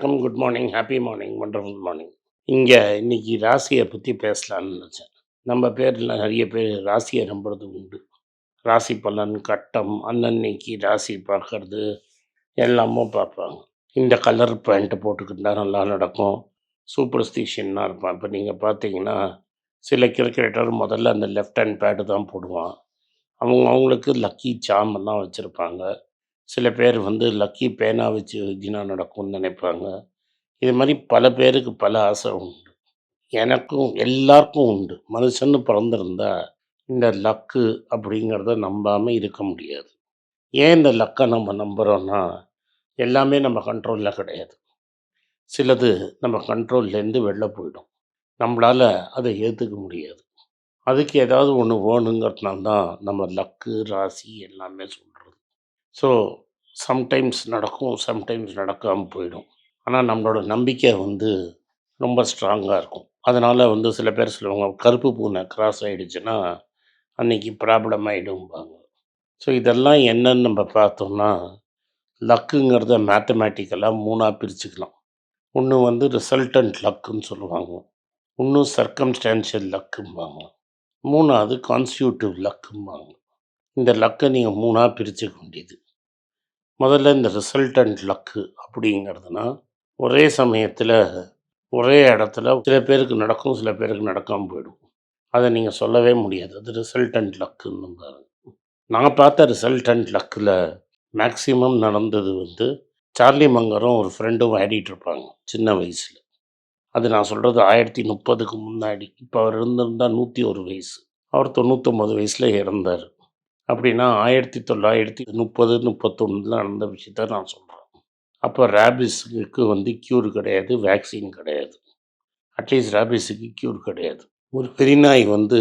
வணக்கம் good morning happy morning wonderful morning இங்கே இன்னைக்கு ராசியை பற்றி பேசலாம்னு நினச்சேன். நம்ம பேரில் நிறைய பேர் ராசியை நம்புறது உண்டு. ராசி பலன் கட்டம் அன்னன்னைக்கு ராசி பார்க்கறது எல்லாமும் பார்ப்பாங்க. இந்த கலர் பேண்ட்டு போட்டுக்கிட்டா நல்லா நடக்கும். சூப்பர்ஸ்டிஷியனாக இருப்பான். இப்போ நீங்கள் பார்த்தீங்கன்னா சில கிரிக்கெட்டர் முதல்ல அந்த லெஃப்ட் ஹேண்ட் பேடு தான் போடுவான். அவங்க அவங்களுக்கு லக்கி சாமெல்லாம் வச்சுருப்பாங்க. சில பேர் வந்து லக்கி பேனா வச்சு எழுதினா நடக்கும்னு நினைப்பாங்க. இது மாதிரி பல பேருக்கு பல ஆசை உண்டு. எனக்கும் எல்லாருக்கும் உண்டு. மனுஷன்னு பிறந்திருந்தா இந்த லக்கு அப்படிங்கிறத நம்பாமல் இருக்க முடியாது. ஏன் இந்த லக்கை நம்ம நம்புகிறோன்னா எல்லாமே நம்ம கண்ட்ரோலில் கிடையாது. சிலது நம்ம கண்ட்ரோல்லேருந்து வெளில போயிடும். நம்மளால் அதை ஏற்றுக்க முடியாது. அதுக்கு ஏதாவது ஒன்று வேணுங்கிறதுனால தான் நம்ம லக்கு ராசி எல்லாமே சொல்லணும் ஸோ சம்டைம்ஸ் நடக்கும் சம்டைம்ஸ் நடக்காமல் போயிடும். ஆனால் நம்மளோட நம்பிக்கை வந்து ரொம்ப ஸ்ட்ராங்காக இருக்கும். அதனால் வந்து சில பேர் சொல்லுவாங்க கருப்பு பூனை கிராஸ் ஆகிடுச்சுன்னா அன்னைக்கு ப்ராப்ளம் ஆகிடும்பாங்க ஸோ இதெல்லாம் என்னன்னு நம்ம பார்த்தோம்னா லக்குங்கிறத மேத்தமேட்டிக்கலாக மூணாக பிரிச்சுக்கலாம். ஒன்று வந்து ரிசல்டன்ட் லக்குன்னு சொல்லுவாங்க. இன்னும் சர்க்கம்ஸ்டான்ஷியல் லக்கும்பாங்க மூணாவது கான்ஸ்டியூட்டிவ் லக்கும்பாங்க இந்த லக்கை நீங்கள் மூணாக பிரிச்சுக்க வேண்டியது முதல்ல இந்த ரிசல்டன்ட் லக்கு அப்படிங்கிறதுனா ஒரே சமயத்தில் ஒரே இடத்துல சில பேருக்கு நடக்கும் சில பேருக்கு நடக்காமல் போயிடும். அதை நீங்கள் சொல்லவே முடியாது. அது ரிசல்டன்ட் லக்குன்னு பாருங்க நான் பார்த்த ரிசல்டன்ட் லக்கில் மேக்சிமம் நடந்தது வந்து சார்லி மங்கரும் ஒரு ஃப்ரெண்டும் ஆடிட்டு இருப்பாங்க சின்ன வயசில். அது நான் சொல்கிறது ஆயிரத்தி முப்பதுக்கு முன்னாடி. இப்போ அவர் இருந்திருந்தால் நூற்றி ஒரு வயசு. அவர் தொண்ணூற்றொம்பது வயசில் இறந்தார். அப்படின்னா ஆயிரத்தி தொள்ளாயிரத்தி முப்பது முப்பத்தொன்னில் நடந்த விஷயத்த நான் சொல்கிறேன் அப்போ ரேபிஸுக்கு வந்து க்யூர் கிடையாது வேக்சின் கிடையாது. அட்லீஸ்ட் ரேபிஸுக்கு க்யூர் கிடையாது. ஒரு பெரியநாய் வந்து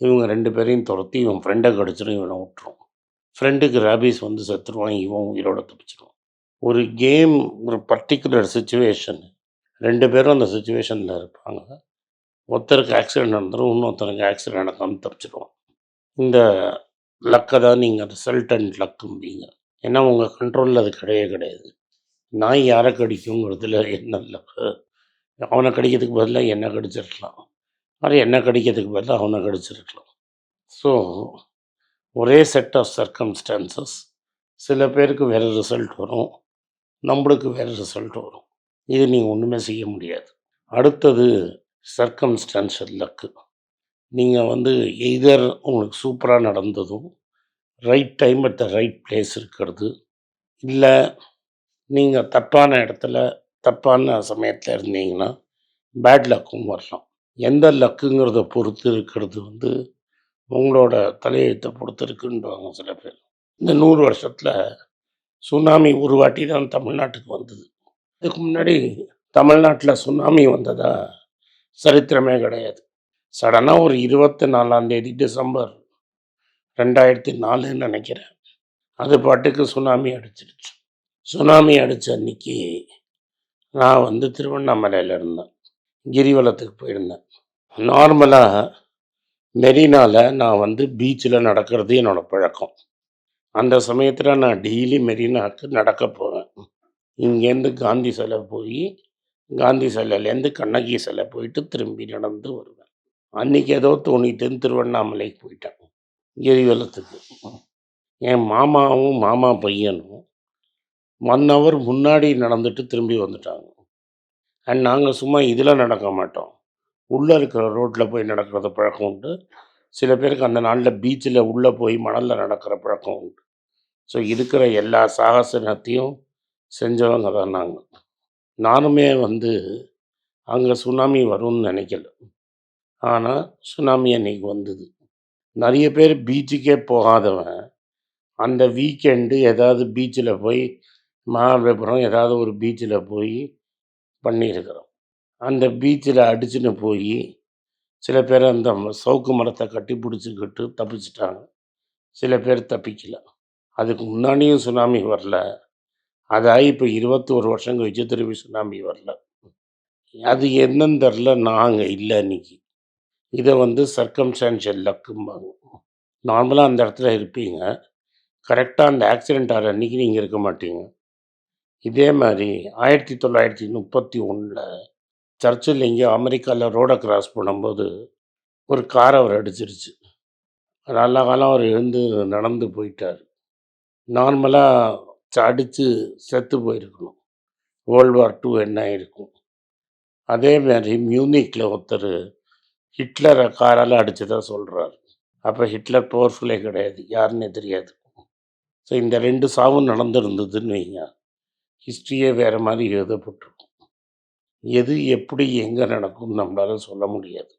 இவங்க ரெண்டு பேரையும் துரத்தி இவன் ஃப்ரெண்டை கடிச்சிடும் இவனை விட்டுரும். ஃப்ரெண்டுக்கு ரேபிஸ் வந்து செத்துருவான் இவன் உயிரோட தப்பிச்சிடும் ஒரு கேம் ஒரு பர்டிகுலர் சுச்சுவேஷன் ரெண்டு பேரும் அந்த சுச்சுவேஷனில் இருப்பாங்க. ஒருத்தருக்கு ஆக்சிடென்ட் நடந்துடும் இன்னொருத்தருக்கு ஆக்சிடென்ட் நடக்காமல் தப்பிச்சிடுவான் இந்த லக்கை தான் நீங்கள் ரிசல்டன்ட் லக்கும்பீங்க ஏன்னா உங்கள் கண்ட்ரோலில் அது கிடையவே கிடையாது. நாய் யாரை கடிக்குங்கிறதுல என்ன லக்கு அவனை கடிக்கிறதுக்கு பதிலாக என்ன கடிச்சிருக்கலாம்? அது என்ன கடிக்கிறதுக்கு பதிலாக அவனை கடிச்சிருக்கலாம். ஸோ ஒரே செட் ஆஃப் சர்க்கம்ஸ்டான்சஸ் சில பேருக்கு வேறு ரிசல்ட் வரும். நம்மளுக்கு வேறு ரிசல்ட் வரும். இது நீங்கள் ஒன்றுமே செய்ய முடியாது. அடுத்தது சர்க்கம்ஸ்டான்ஷியல் லக்கு நீங்கள் வந்து எய்தர் உங்களுக்கு சூப்பராக நடந்ததும் right time at the right place இருக்கிறது இல்லை நீங்கள் தப்பான இடத்துல தப்பான சமயத்தில் இருந்தீங்கன்னா பேட் லக்கும் வரலாம். எந்த லக்குங்கிறத பொறுத்து இருக்கிறது வந்து உங்களோட தலையெழுத்தை பொறுத்து இருக்குன்றாங்க சில பேர். இந்த நூறு வருஷத்தில் சுனாமி ஒரு வாட்டி தான் தமிழ்நாட்டுக்கு வந்தது. இதுக்கு முன்னாடி தமிழ்நாட்டில் சுனாமி வந்ததாக சரித்திரமே கிடையாது. சடனாக ஒரு இருபத்தி நாலாம் தேதி டிசம்பர் ரெண்டாயிரத்தி நாலுன்னு நினைக்கிறேன். அது பாட்டுக்கு சுனாமி அடிச்சிருச்சு. சுனாமி அடித்த அன்னைக்கு நான் வந்து திருவண்ணாமலையில் இருந்தேன். கிரிவலத்துக்கு போயிருந்தேன். நார்மலாக மெரினாவில் நான் வந்து பீச்சில் நடக்கிறது என்னோடய பழக்கம். அந்த சமயத்தில் நான் டெய்லி மெரினாவுக்கு நடக்க போவேன். இங்கேருந்து காந்தி சிலை போய் காந்தி சிலையிலேருந்து கண்ணகி சிலை போயிட்டு திரும்பி நடந்து வருவேன். அன்னைக்கு ஏதோ தோணிட்டுன்னு திருவண்ணாமலைக்கு போயிட்டான். கிரிவலத்துக்கு என் மாமாவும் மாமா பையனும் ஒன் ஹவர் முன்னாடி நடந்துட்டு திரும்பி வந்துட்டாங்க. அண்ட் நாங்கள் சும்மா இதில் நடக்க மாட்டோம். உள்ளே இருக்கிற ரோட்டில் போய் நடக்கிறத பழக்கம் உண்டு. சில பேருக்கு அந்த நாளில் பீச்சில் உள்ளே போய் மணலில் நடக்கிற பழக்கம் உண்டு. ஸோ இருக்கிற எல்லா சாகசனத்தையும் செஞ்சவங்க தான் நாங்கள் நானுமே வந்து அங்கே சுனாமி வரும்னு நினைக்கல. ஆனால் சுனாமி அன்னைக்கு வந்தது. நிறைய பேர் பீச்சுக்கே போகாதவன். அந்த வீக்கெண்டு ஏதாவது பீச்சில் போய் மகாபலிபுரம் ஏதாவது ஒரு பீச்சில் போய் பண்ணியிருக்கிறோம். அந்த பீச்சில் அடிச்சுன்னு போய் சில பேர் அந்த சவுக்கு மரத்தை கட்டி பிடிச்சிக்கிட்டு தப்பிச்சிட்டாங்க. சில பேர் தப்பிக்கல. அதுக்கு முன்னாடியும் சுனாமி வரல. அதாகி இப்போ இருபத்தோரு வருஷம் கழிச்சு திரும்பி சுனாமி வரல. அது என்னன்னு தெரில நாங்கள் இல்லை அன்றைக்கி இதை வந்து சர்க்கம்ஸ்டான்ஷியல் லக்கும்பாங்க நார்மலாக அந்த இடத்துல இருப்பீங்க. கரெக்டாக அந்த ஆக்சிடென்ட் ஆகிற அன்னைக்கு நீங்கள் இருக்க மாட்டீங்க. இதே மாதிரி ஆயிரத்தி தொள்ளாயிரத்தி முப்பத்தி ஒன்றில் சர்ச்சில் எங்கேயோ அமெரிக்காவில் ரோடை கிராஸ் பண்ணும்போது ஒரு கார் அவர் அடிச்சிருச்சு. நல்ல காலம் அவர் எழுந்து நடந்து போயிட்டார். நார்மலாக அடித்து செத்து போயிருக்கணும். வேர்ல்டு வார் டூ என்ன இருக்கும் அதே மாதிரி மியூனிக்கில் ஒருத்தர் ஹிட்லரை காரால் அடிச்சதா சொல்கிறார் அப்போ ஹிட்லர் பவர்ஃபுல்லே கிடையாது. யாருன்னே தெரியாது. ஸோ இந்த ரெண்டு சாவும் நடந்திருந்ததுன்னு வைங்க. ஹிஸ்ட்ரியே வேறு மாதிரி எழுதப்பட்டிருக்கும். எது எப்படி எங்கே நடக்கும்னு நம்மளால சொல்ல முடியாது.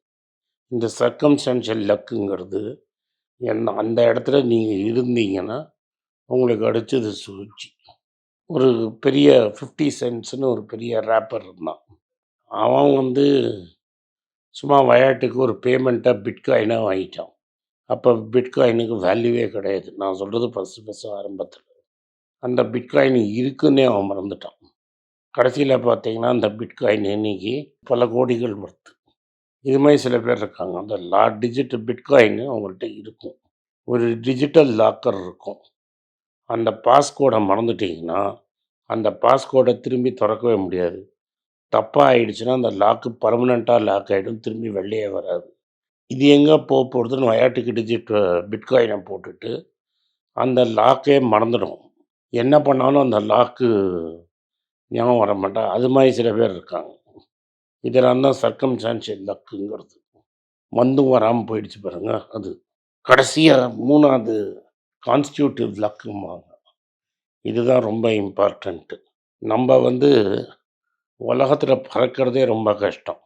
இந்த சர்க்கம்ஸ்டன்ஷியல் லக்குங்கிறது என்ன அந்த இடத்துல நீங்கள் இருந்தீங்கன்னா உங்களுக்கு அடித்தது சூழ்ச்சி. ஒரு பெரிய ஃபிஃப்டி சென்ட்ஸ்னு ஒரு பெரிய ரேப்பர் இருந்தான். அவன் வந்து சும்மா விளையாட்டுக்கு ஒரு பேமெண்ட்டாக பிட்காயினாக வாங்கிட்டான் அப்போ பிட்காயினுக்கு வேல்யூவே கிடையாது. நான் சொல்கிறது ஃபஸ்ட்டு ஃபஸ்ட்டு ஆரம்பத்தில். அந்த பிட்காயின் இருக்குன்னே அவன் மறந்துட்டான். கடைசியில் பார்த்தீங்கன்னா அந்த பிட்காயின் இன்னைக்கு பல கோடிகள் வருது இது மாதிரி சில பேர் இருக்காங்க. அந்த லா டிஜிட் பிட்காயின் அவங்கள்ட்ட இருக்கும். ஒரு டிஜிட்டல் லாக்கர் இருக்கும். அந்த பாஸ்கோடை மறந்துட்டீங்கன்னா அந்த பாஸ்கோடை திரும்பி திறக்கவே முடியாது. தப்பாக ஆயிடுச்சுன்னா அந்த லாக்கு பர்மனெண்ட்டாக லாக் ஆகிடும் திரும்பி வெளியே வராது. இது எங்கே போக போகிறதுன்னு வயாட்டுக்கு டிஜிட் பிட்காயினை போட்டுட்டு அந்த லாக்கே மறந்துடும். என்ன பண்ணாலும் அந்த லாக்கு ஞாபகம் வர மாட்டா. அது மாதிரி சில பேர் இருக்காங்க. இதெல்லாம் தான் சர்க்கம் சான்சியல் லக்குங்கிறது வந்தும் வராமல் போயிடுச்சு பாருங்க. அது கடைசியாக மூணாவது கான்ஸ்டியூட்டிவ் லக்கும்பாங்க இதுதான் ரொம்ப இம்பார்ட்டண்ட்டு நம்ம வந்து உலகத்தில் பறக்கிறதே ரொம்ப கஷ்டம்.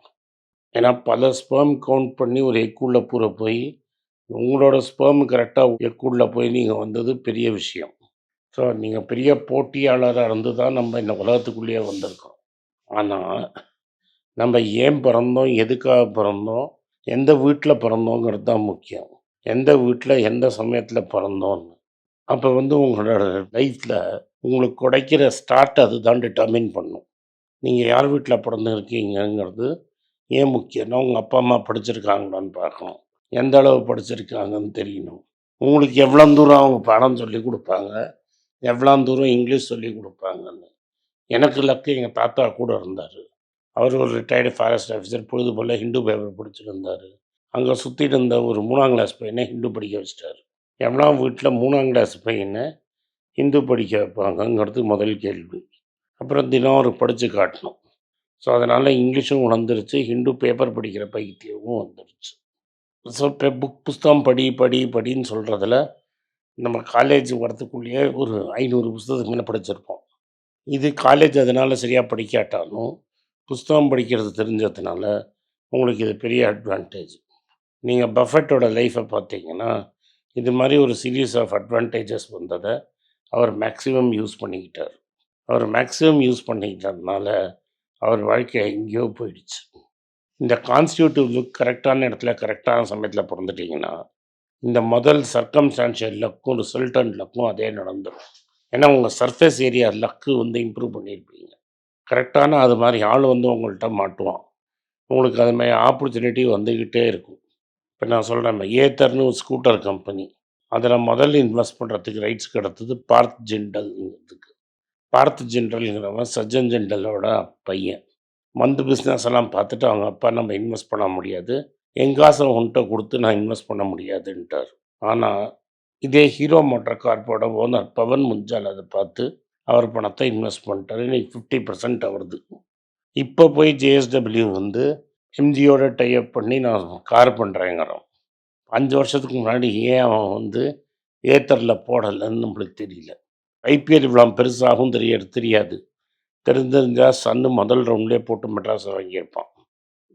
ஏன்னா பல ஸ்பெர்ம் கவுண்ட் பண்ணி ஒரு எக்குள்ளே பூர போய் உங்களோட ஸ்பெர்ம் கரெக்டாக எக்குள்ளே போய் நீங்கள் வந்தது பெரிய விஷயம். ஸோ நீங்கள் பெரிய போட்டியாளராக இருந்து தான் நம்ம இந்த உலகத்துக்குள்ளேயே வந்திருக்கோம். ஆனால் நம்ம ஏன் பிறந்தோம் எதுக்காக பிறந்தோம் எந்த வீட்டில் பிறந்தோங்கிறது தான் முக்கியம். எந்த வீட்டில் எந்த சமயத்தில் பிறந்தோன்னு. அப்போ வந்து உங்களோட லைஃப்பில் உங்களுக்கு கிடைக்கிற ஸ்டார்ட் அது தான் டிட்டர்மின் பண்ணும். நீங்கள் யார் வீட்டில் பிறந்திருக்கீங்கங்கிறது ஏன் முக்கியம்னா உங்கள் அப்பா அம்மா படிச்சிருக்காங்களான்னு பார்க்கணும். எந்த அளவு படிச்சிருக்காங்கன்னு தெரியணும். உங்களுக்கு எவ்வளோ தூரம் அவங்க பாடம் சொல்லி கொடுப்பாங்க? எவ்வளோ தூரம் இங்கிலீஷ் சொல்லி கொடுப்பாங்கன்னு. எனக்கு லக்கு எங்கள் தாத்தா கூட இருந்தார். அவர் ஒரு ரிட்டையர்டு ஃபாரஸ்ட் ஆஃபீஸர் பொழுது போல் ஹிந்து பேப்பர் படிச்சிருந்தார். அங்கே சுற்றிட்டு இருந்த ஒரு மூணாம் கிளாஸ் பையனை ஹிந்து படிக்க வச்சிட்டார். எவ்வளோ வீட்டில் மூணாம் கிளாஸ் பையனை ஹிந்து படிக்க வைப்பாங்கங்கிறது முதல் கேள்வி. அப்புறம் தினம் அவர் படித்து காட்டணும். ஸோ அதனால் இங்கிலீஷும் உணர்ந்துருச்சு ஹிந்து பேப்பர் படிக்கிற பைத்தியமும் வந்துருச்சு. ஸோ இப்போ புக் புஸ்தகம் படி படி படின்னு சொல்கிறதுல நம்ம காலேஜ் வரத்துக்குள்ளேயே ஒரு ஐநூறு புஸ்தகத்துக்கு மேலே படிச்சிருப்போம். இது காலேஜ் அதனால் சரியாக படிக்காட்டாலும் புஸ்தகம் படிக்கிறது தெரிஞ்சதுனால உங்களுக்கு இது பெரிய அட்வான்டேஜ் நீங்கள் பஃபெட்டோட லைஃப்பை பார்த்தீங்கன்னா இது மாதிரி ஒரு சீரீஸ் ஆஃப் அட்வான்டேஜஸ் வந்ததை அவர் மேக்ஸிமம் யூஸ் பண்ணிக்கிட்டார். அவர் மேக்ஸிமம் யூஸ் பண்ணிக்கிட்டதுனால அவர் வாழ்க்கை எங்கேயோ போயிடுச்சு. இந்த கான்ஸ்டியூட்டிவ் லுக் கரெக்டான இடத்துல கரெக்டான சமயத்தில் பிறந்துட்டீங்கன்னா இந்த முதல் சர்க்கம்ஸ்டான்ஷியல் லக்கும் ரிசல்டன்ட் லக்கும் அதே நடந்துடும் ஏன்னா உங்கள் சர்ஃபேஸ் ஏரியா லக்கு வந்து இம்ப்ரூவ் பண்ணியிருப்பீங்க. கரெக்டான அது மாதிரி ஆள் வந்து உங்கள்கிட்ட மாட்டுவான். உங்களுக்கு அது மாதிரி ஆப்பர்ச்சுனிட்டி வந்துக்கிட்டே இருக்கும். இப்போ நான் சொல்கிறேன் ஏத்தர்னு ஒரு ஸ்கூட்டர் கம்பெனி அதில் முதல்ல இன்வெஸ்ட் பண்ணுறதுக்கு ரைட்ஸ் கிடத்தது பார்த் ஜிண்டல்ங்கிறதுக்கு பார்த்து ஜென்ரலுங்கிறவன் சஜ்ஜன் ஜென்ரலோட பையன். மந்து பிஸ்னஸ் எல்லாம் பார்த்துட்டு அவங்க அப்பா நம்ம இன்வெஸ்ட் பண்ண முடியாது. என் காசை உன்கிட்ட கொடுத்து நான் இன்வெஸ்ட் பண்ண முடியாதுன்ட்டார். ஆனால் இதே ஹீரோ மோட்டார் கார்போட ஓனர் பவன் முஞ்சால் அதை பார்த்து அவர் பணத்தை இன்வெஸ்ட் பண்ணிட்டார். இன்னைக்கு ஃபிஃப்டி பர்சன்ட் அவருது. இப்போ போய் ஜேஎஸ்டபிள்யூ வந்து எம்ஜியோட டைப் பண்ணி நான் கார் பண்ணுறேங்கிறோம் அஞ்சு வருஷத்துக்கு முன்னாடி ஏன் அவன் வந்து ஏத்தரில் போடலைன்னு நம்மளுக்கு தெரியல. ஐபிஎல் இவ்வளோ பெருசாகவும் தெரிய தெரியாது. தெரிஞ்சிருந்தால் சன்னு முதல் ரவுண்ட்லேயே போட்டு மெட்ராஸை வாங்கியிருப்பான்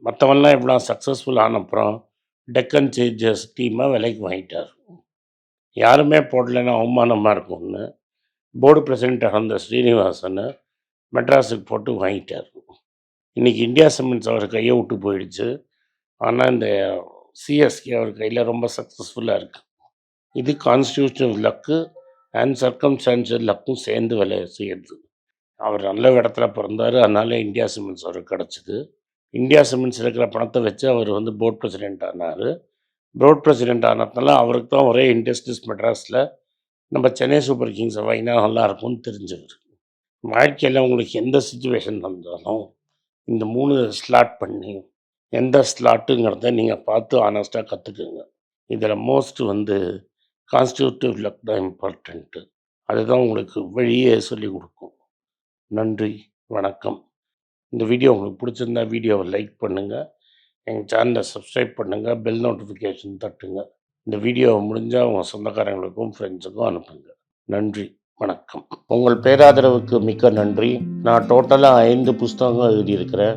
மற்றவன்லாம் இவ்வளோ சக்ஸஸ்ஃபுல் ஆன அப்புறம் டெக்கன் சேஞ்சர்ஸ் டீமை விலைக்கு வாங்கிட்டார். யாருமே போடலைன்னா அவமானமாக இருக்கும்னு போர்டு பிரசிடெண்ட்டாக இருந்த ஸ்ரீனிவாசன் மெட்ராஸுக்கு போட்டு வாங்கிட்டார். இன்றைக்கி இந்தியா சிமெண்ட்ஸ் அவர் கையை விட்டு போயிடுச்சு. ஆனால் இந்த சிஎஸ்கே அவர் கையில் ரொம்ப சக்ஸஸ்ஃபுல்லாக இருக்குது இது கான்ஸ்டியூஷனல் லக்கு அண்ட் சர்க்கம்ஸ்டான்ஸ் லக்கும் சேர்ந்து வேலை செய்யுது. அவர் நல்ல இடத்துல பிறந்தார். அதனால இந்தியா சிமெண்ட்ஸ் அவருக்கு கிடச்சிது. இந்தியா சிமெண்ட்ஸ் இருக்கிற பணத்தை வச்சு அவர் வந்து போர்ட் பிரசிடெண்ட் ஆனார். போர்ட் பிரசிடெண்ட் ஆனதுனால அவருக்கு தான் ஒரே இண்டஸ்ட்ரீஸ் மெட்ராஸில் நம்ம சென்னை சூப்பர் கிங்ஸை வாங்கினா நல்லா இருக்கும்னு தெரிஞ்சவர். வாழ்க்கையில் உங்களுக்கு எந்த சுச்சுவேஷன் வந்தாலும் இந்த மூணு ஸ்லாட் பண்ணி எந்த ஸ்லாட்டுங்கிறத நீங்கள் பார்த்து ஆனஸ்ட்டாக கற்றுக்குங்க இதில் மோஸ்ட் வந்து கான்ஸ்டியூட்டிவ் லக் தான் இம்பார்ட்டண்ட்டு அதுதான் உங்களுக்கு வழியே சொல்லிக் கொடுக்கும். நன்றி வணக்கம். இந்த வீடியோ உங்களுக்கு பிடிச்சிருந்தா வீடியோவை லைக் பண்ணுங்கள் எங்கள் சேனலை சப்ஸ்கிரைப் பண்ணுங்கள் பெல் நோட்டிஃபிகேஷன் தட்டுங்க. இந்த வீடியோவை முடிஞ்சால் உங்கள் சொந்தக்காரங்களுக்கும் ஃப்ரெண்ட்ஸுக்கும் அனுப்புங்க. நன்றி வணக்கம். உங்கள் பேராதரவுக்கு மிக்க நன்றி. நான் டோட்டலாக ஐந்து புஸ்தகங்கள் எழுதியிருக்கிறேன்.